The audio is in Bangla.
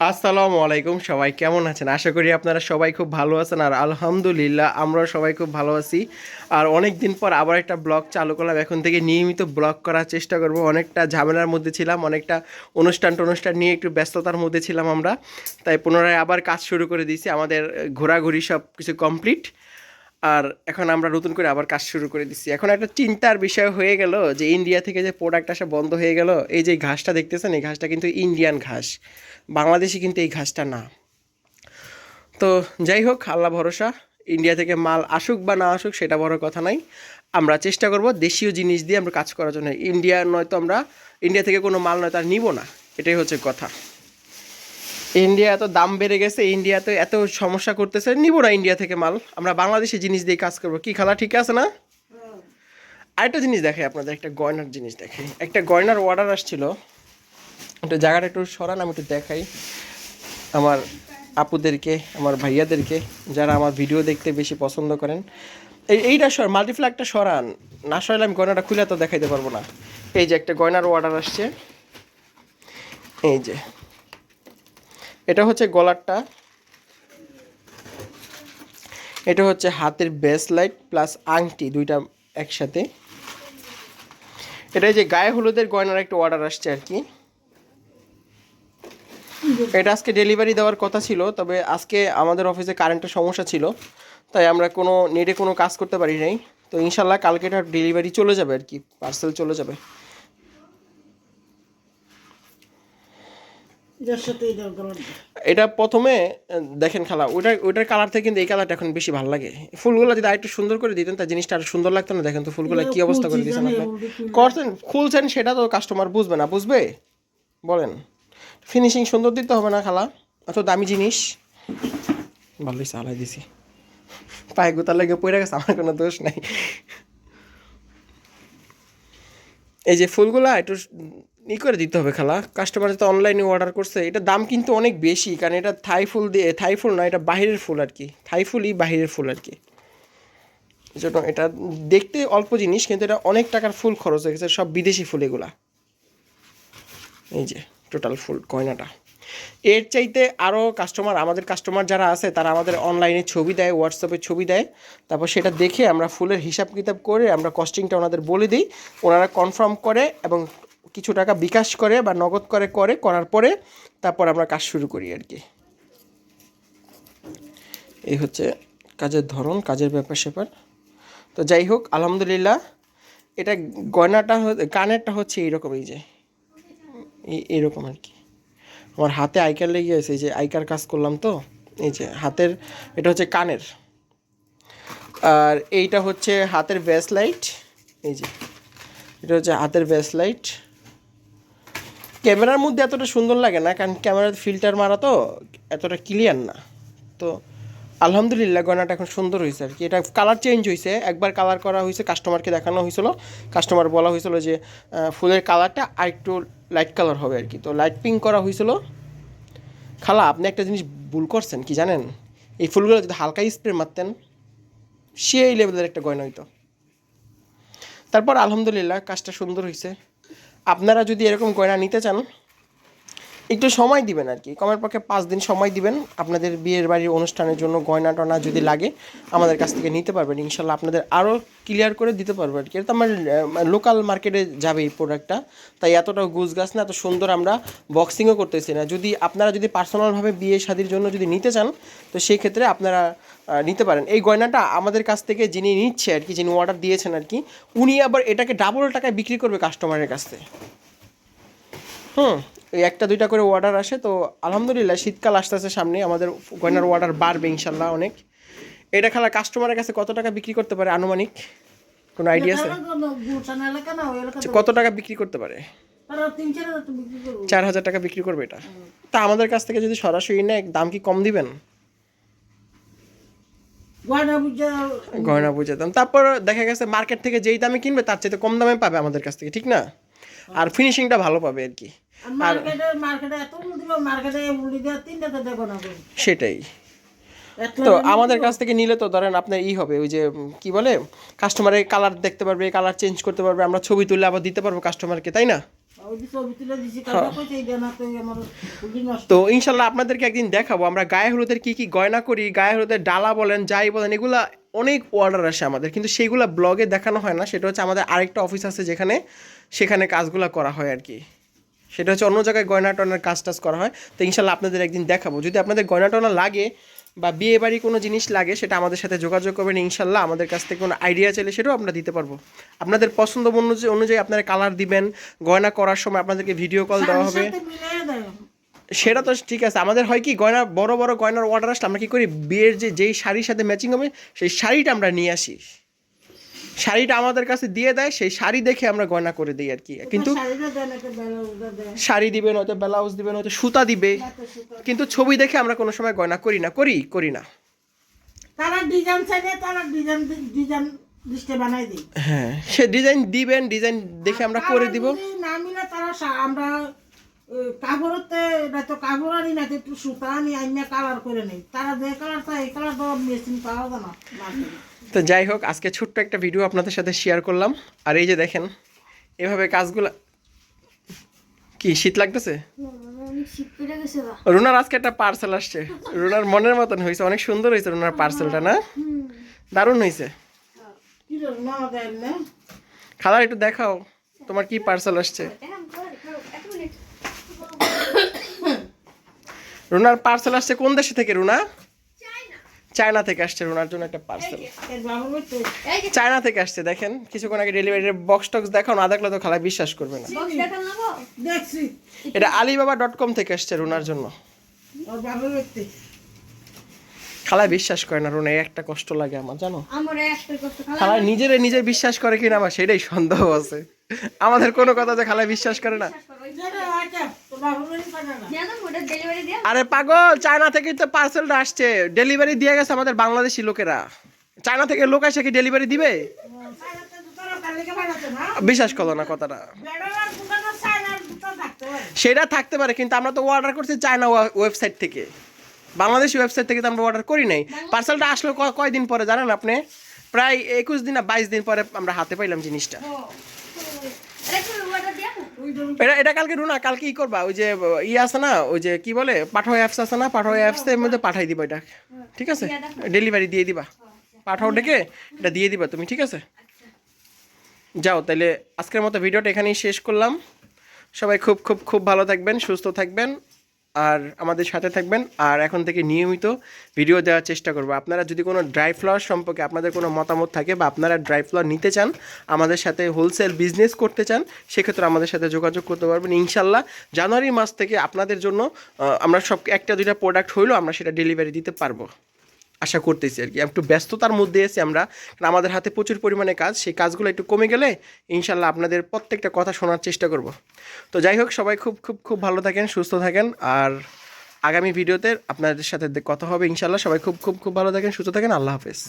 আসসালামু আলাইকুম সবাই, কেমন আছেন? আশা করি আপনারা সবাই খুব ভালো আছেন। আর আলহামদুলিল্লাহ আমরা সবাই খুব ভালো আছি। আর অনেক দিন পর আবার একটা ব্লগ চালু করলাম। এখন থেকে নিয়মিত ব্লগ করার চেষ্টা করব। অনেকটা ঝামেলার মধ্যে ছিলাম, অনেকটা অনুষ্ঠান টনুষ্ঠান নিয়ে একটু ব্যস্ততার মধ্যে ছিলাম আমরা। তাই পুনরায় আবার কাজ শুরু করে দিয়েছি। আমাদের ঘোরাঘুরি সব কিছু কমপ্লিট আর এখন আমরা নতুন করে আবার কাজ শুরু করে দিচ্ছি এখন একটা চিন্তার বিষয় হয়ে গেল যে ইন্ডিয়া থেকে যে প্রোডাক্ট আসা বন্ধ হয়ে গেল, এই যে ঘাসটা দেখতেছেন, এই ঘাসটা কিন্তু ইন্ডিয়ান ঘাস। বাংলাদেশে কিন্তু এই ঘাসটা না। তো যাই হোক, আল্লাহ ভরসা ইন্ডিয়া থেকে মাল আসুক বা না আসুক, সেটা বড় কথা নাই আমরা চেষ্টা করব দেশীয় জিনিস দিয়ে আমরা কাজ করার জন্য। ইন্ডিয়া নয়তো আমরা ইন্ডিয়া থেকে কোনো মাল নয়তো আর নিব না। এটাই হচ্ছে কথা। ইন্ডিয়া এত দাম বেড়ে গেছে ইন্ডিয়াতে এত সমস্যা করতেছে, নিব না ইন্ডিয়া থেকে মাল। আমরা বাংলাদেশি জিনিস দিয়ে কাজ করব। কি খালা, ঠিক আছে না? আরেকটা জিনিস দেখে আপনাদের, একটা গয়নার জিনিস দেখে একটা গয়নার অর্ডার আসছিল। একটু জায়গাটা একটু সরান, আমি একটু দেখাই। আমার আপুদেরকে, আমার ভাইয়াদেরকে, যারা আমার ভিডিও দেখতে বেশি পছন্দ করেন। এই, এইটা সর মাল্টিফ্ল্যাগটা সরান। না সরালে আমি গয়নাটা খুলে তো দেখাইতে পারব না। এই যে একটা গয়নার অর্ডার আসছে। এই যে। এটা হচ্ছে গলারটা। এটা হচ্ছে হাতের বেসলাইট প্লাস আংটি দুইটা একসাথে। এটা যে গায়ে হলুদের গয়নার একটা অর্ডার আসছে আর কি। এটা আজকে ডেলিভারি দেওয়ার কথা ছিল, তবে আজকে আমাদের অফিসে কারেন্টের সমস্যা ছিল, তাই আমরা কোনো নেটে কোনো কাজ করতে পারি নাই। তো ইনশাল্লাহ কালকে এটা ডেলিভারি চলে যাবে আর কি পার্সেল চলে যাবে এটার সাথে এটার কালার এটা প্রথমে দেখেন খালা ওইটা ওইটার কালার থেকে কিন্তু এই কালারটা এখন বেশি ভালো লাগে। ফুলগুলো যদি আরেকটু সুন্দর করে দিতেন তা জিনিসটা আরও সুন্দর লাগতো না। দেখেন তো ফুলগুলো কি অবস্থা করে দিয়েছেন আপনি করছেন খুলছেন সেটা তো কাস্টমার বুঝবে না। বুঝবে? বলেন। ফিনিশিং সুন্দর দিতে হবে না খালা। এত দামি জিনিস। ভালোই চালাই দিছি। পায়ে গোতার লেগে পড়ে গেছে আমার কোনো দোষ নাই। এই যে ফুলগুলা একটু ই করে দিতে হবে খেলা। কাস্টমার তো অনলাইনে অর্ডার করছে, এটা দাম কিন্তু অনেক বেশি, কারণ এটা থাই ফুল দিয়ে থাই ফুল না, এটা বাহিরের ফুল আর কি। থাই ফুলই বাহিরের ফুল আর কি। জন্য এটা দেখতে অল্প জিনিস, কিন্তু এটা অনেক টাকার ফুল খরচ হয়ে গেছে, সব বিদেশি ফুল এগুলা। এই যে টোটাল ফুল কয়নাটা এর চাইতে আরও কাস্টমার আমাদের কাস্টমার যারা আছে, তারা আমাদের অনলাইনে ছবি দেয় হোয়াটসঅ্যাপে ছবি দেয়। তারপর সেটা দেখে আমরা ফুলের হিসাব কিতাব করে আমরা কস্টিংটা ওনাদের বলে দিই। ওনারা কনফার্ম করে এবং কিছু টাকা বিকাশ করে বা নগদ করে করে, করার পরে তারপর আমরা কাজ শুরু করি আর কি। এই হচ্ছে কাজের ধরন, কাজের ব্যাপার স্যাপার। তো যাই হোক, আলহামদুলিল্লাহ, এটা গয়নাটা কানেরটা হচ্ছে এইরকম, এই যে, এই এরকম আর কি। আমার হাতে আইকার লেগে গেছে এই যে আইকার কাজ করলাম তো, এই যে হাতের, এটা হচ্ছে কানের। আর এইটা হচ্ছে হাতের লাইট এই যে, এটা হচ্ছে হাতের লাইট ক্যামেরার মধ্যে এতটা সুন্দর লাগে না, কারণ ক্যামেরার ফিল্টার মারা তো এতটা ক্লিয়ার না। তো আলহামদুলিল্লাহ গয়নাটা এখন সুন্দর হয়েছে আর কি। এটা কালার চেঞ্জ হয়েছে একবার কালার করা হয়েছে কাস্টমারকে দেখানো হয়েছিল কাস্টমার বলা হয়েছিল যে ফুলের কালারটা আর একটু লাইট কালার হবে আর কি। তো লাইট পিঙ্ক করা হয়েছিল খালা, আপনি একটা জিনিস ভুল করছেন, কি জানেন? এই ফুলগুলো যদি হালকা স্প্রে মারতেন, সেই লেভেলের একটা গয়না হইতো। তারপর আলহামদুলিল্লাহ কাজটা সুন্দর হয়েছে আপনারা যদি এরকম গয়না নিতে চান একটু সময় দিবেন আর কি। কমের পক্ষে পাঁচ দিন সময় দিবেন। আপনাদের বিয়ের বাড়ির অনুষ্ঠানের জন্য গয়না টনা যদি লাগে, আমাদের কাছ থেকে নিতে পারবেন। ইনশাল্লাহ আপনাদের আরও ক্লিয়ার করে দিতে পারব আর কি। এটা আমার লোকাল মার্কেটে যাবে এই প্রোডাক্টটা তাই এতটা গুছ গাছ না, এত সুন্দর আমরা বক্সিংও করতেছি না। যদি আপনারা যদি পার্সোনালভাবে বিয়ে শাদির জন্য যদি নিতে চান, তো সেই ক্ষেত্রে আপনারা নিতে পারেন। এই গয়নাটা আমাদের কাছ থেকে যিনি নিচ্ছে আর কি, যিনি অর্ডার দিয়েছেন আর কি, উনি আবার এটাকে ডাবল টাকায় বিক্রি করবে কাস্টমারের কাছ থেকে। হুম। একটা দুইটা করে অর্ডার আসে। তো আলহামদুলিল্লাহ শীতকাল আসতেছে সামনে আমাদের গয়নার অর্ডার বাড়বে ইনশাল্লাহ অনেক। এটা খালা কাস্টমারের কাছে কত টাকা বিক্রি করতে পারে আনুমানিক? কোনো আইডিয়া আছে? আচ্ছা, কত টাকা বিক্রি করতে পারে? চার হাজার টাকা বিক্রি করবে। এটা। তা আমাদের কাছ থেকে যদি সরাসরি নেয় দাম কি কম দিবেন? গয়না গয়না বুঝে দাম। তারপর দেখা গেছে মার্কেট থেকে যেই দামে কিনবে তার চাইতে কম দামে পাবে আমাদের কাছ থেকে ঠিক না? আর ফিনিশিংটা ভালো পাবে আর কি। সেটাই। তো আমাদের কাছ থেকে নিলে তো ধরেন আপনার ই হবে ওই যে কি বলে কাস্টমারের কালার দেখতে পারবে কালার চেঞ্জ করতে পারবে আমরা ছবি তুলে আবার দিতে পারব কাস্টমারকে তাই না? ওই যে ছবি তুলে দিছি কাজা কইছে এই দেনা তো আমার ফুলি নষ্ট তো ইনশাল্লাহ আপনাদেরকে একদিন দেখাবো আমরা গায়ে হলুদের কি কি গয়না করি গায়ে হলুদের ডালা বলেন যাই বলেন এগুলা অনেক অর্ডার আসে আমাদের কিন্তু সেইগুলো ব্লগে দেখানো হয় না সেটা হচ্ছে আমাদের আরেকটা অফিস আছে যেখানে সেখানে কাজগুলো করা হয় আর কি। সেটা হচ্ছে অন্য জায়গায় গয়না টনার কাজ টাজ করা হয়। তো ইনশাল্লাহ আপনাদের একদিন দেখাবো। যদি আপনাদের গয়না টনা লাগে বা বিয়ে বাড়ি কোনো জিনিস লাগে সেটা আমাদের সাথে যোগাযোগ করবেন ইনশাল্লাহ। আমাদের কাছ থেকে কোনো আইডিয়া চাইলে সেটাও আমরা দিতে পারব। আপনাদের পছন্দ অনুযায়ী অনুযায়ী আপনারা কালার দিবেন গয়না করার সময় আপনাদেরকে ভিডিও কল দেওয়া হবে। সেটা তো ঠিক আছে। আমাদের হয় কি গয়না বড় বড় গয়নার অর্ডার আসলে আমরা কি করি? বিয়ের যে যেই শাড়ির সাথে ম্যাচিং হবে সেই শাড়িটা আমরা নিয়ে আসি। শাড়িটা আমাদের কাছে দিয়ে দেয় সেই শাড়ি দেখে আমরা গয়না করে দিই আর কি। কিন্তু শাড়ি দিবে নয়তো ব্লাউজ দিবে নয়তো সুতা দিবে। কিন্তু ছবি দেখে আমরা কোনো সময় গয়না করি না করি করি না। তারা ডিজাইন চাইলে তারা ডিজাইন ডিজাইন লিস্টে বানাই দিই। হ্যাঁ সে ডিজাইন দিবেন ডিজাইন দেখে আমরা করে দিব। না মিলে তারা আমরা কাপড়তে তো কাপড়ারই না একটু সুতা আনি আইনা কালার করে নেই। তারা যে কালার চাই এই কালার তো মেশিন পাওয়া যায় না। তো যাই হোক আজকে ছোট্ট একটা ভিডিও আপনাদের সাথে শেয়ার করলাম। আর এই যে দেখেন এভাবে কাজগুলো কি শীত লাগতেছে? অনেক শীত পড়ে গেছে গা রুনার আজকে একটা পার্সেল আসছে। রুনার মনের মতন হয়েছে অনেক সুন্দর হয়েছে রুনার পার্সেলটা না? দারুণ হয়েছে খালার একটু দেখাও তোমার কি পার্সেল আসছে এখন করে খাও এক মিনিট রুনার পার্সেল আসছে কোন দেশে থেকে রুনা? চায়না। থেকে আসছে রুনার জন্য একটা পার্সেল চায়না থেকে আসছে দেখেন। কিছুক্ষণ আগে ডেলিভারি বক্স টক্স দেখাও না দেখলে তো খালা বিশ্বাস করবে না। এটা আলিবাবা ডট কম থেকে আসছে রুনার জন্য। খালা বিশ্বাস করে না রুনা একটা কষ্ট লাগে আমার জানো? আমার একটা কষ্ট খালা খালা নিজেরে নিজের বিশ্বাস করে কিনা আমার সেটাই সন্দেহ আছে। আমাদের কোনো কথা যে খালা বিশ্বাস করে না। আচ্ছা আরে পাগল চায়না থেকে তো পার্সেলটা আসছে ডেলিভারি দিয়ে গেছে আমাদের বাংলাদেশি লোকেরা চায়না থেকে লোক এসে কি ডেলিভারি দিবে বিশ্বাস করো না কথাটা সেটা থাকতে পারে কিন্তু আমরা তো অর্ডার করছি চায়না ওয়েবসাইট থেকে বাংলাদেশি ওয়েবসাইট থেকে তো আমরা অর্ডার করি নাই পার্সেলটা আসলো কয়দিন পরে জানেন আপনি প্রায় একুশ দিন না বাইশ দিন পরে আমরা হাতে পাইলাম জিনিসটা এটা এটা কালকে রুনা কালকে ই করবা, ওই যে, ই আছে না, ওই যে, কি বলে পাঠাও অ্যাপস আছে না পাঠাও অ্যাপসের মধ্যে পাঠাই দিবা এটা, ঠিক আছে? ডেলিভারি দিয়ে দিবা। পাঠাও ডেকে, এটা দিয়ে দিবা তুমি, ঠিক আছে? যাও তাহলে আজকের মতো ভিডিওটা এখানেই শেষ করলাম। সবাই খুব খুব খুব ভালো থাকবেন, সুস্থ থাকবেন। আর আমাদের সাথে থাকবেন। আর এখন থেকে নিয়মিত ভিডিও দেওয়ার চেষ্টা করব। আপনারা যদি কোনো ড্রাই ফ্লাওয়ার সম্পর্কে আপনাদের কোনো মতামত থাকে বা আপনারা ড্রাই ফ্লাওয়ার নিতে চান, আমাদের সাথে হোলসেল বিজনেস করতে চান, সেক্ষেত্রে আমাদের সাথে যোগাযোগ করতে পারবেন। ইনশাল্লাহ জানুয়ারি মাস থেকে আপনাদের জন্য আমরা সব একটা দুইটা প্রোডাক্ট হইলেও আমরা সেটা ডেলিভারি দিতে পারব। আশা করতেছি আর কি। একটু ব্যস্ততার মধ্যে এসে আমরা, কারণ আমাদের হাতে প্রচুর পরিমাণে কাজ। সেই কাজগুলো একটু কমে গেলে ইনশাল্লাহ আপনাদের প্রত্যেকটা কথা শোনার চেষ্টা করব। তো যাই হোক, সবাই খুব খুব খুব ভালো থাকেন, সুস্থ থাকেন। আর আগামী ভিডিওতে আপনাদের সাথে কথা হবে ইনশাল্লাহ। সবাই খুব খুব খুব ভালো থাকেন, সুস্থ থাকেন। আল্লাহ হাফেজ।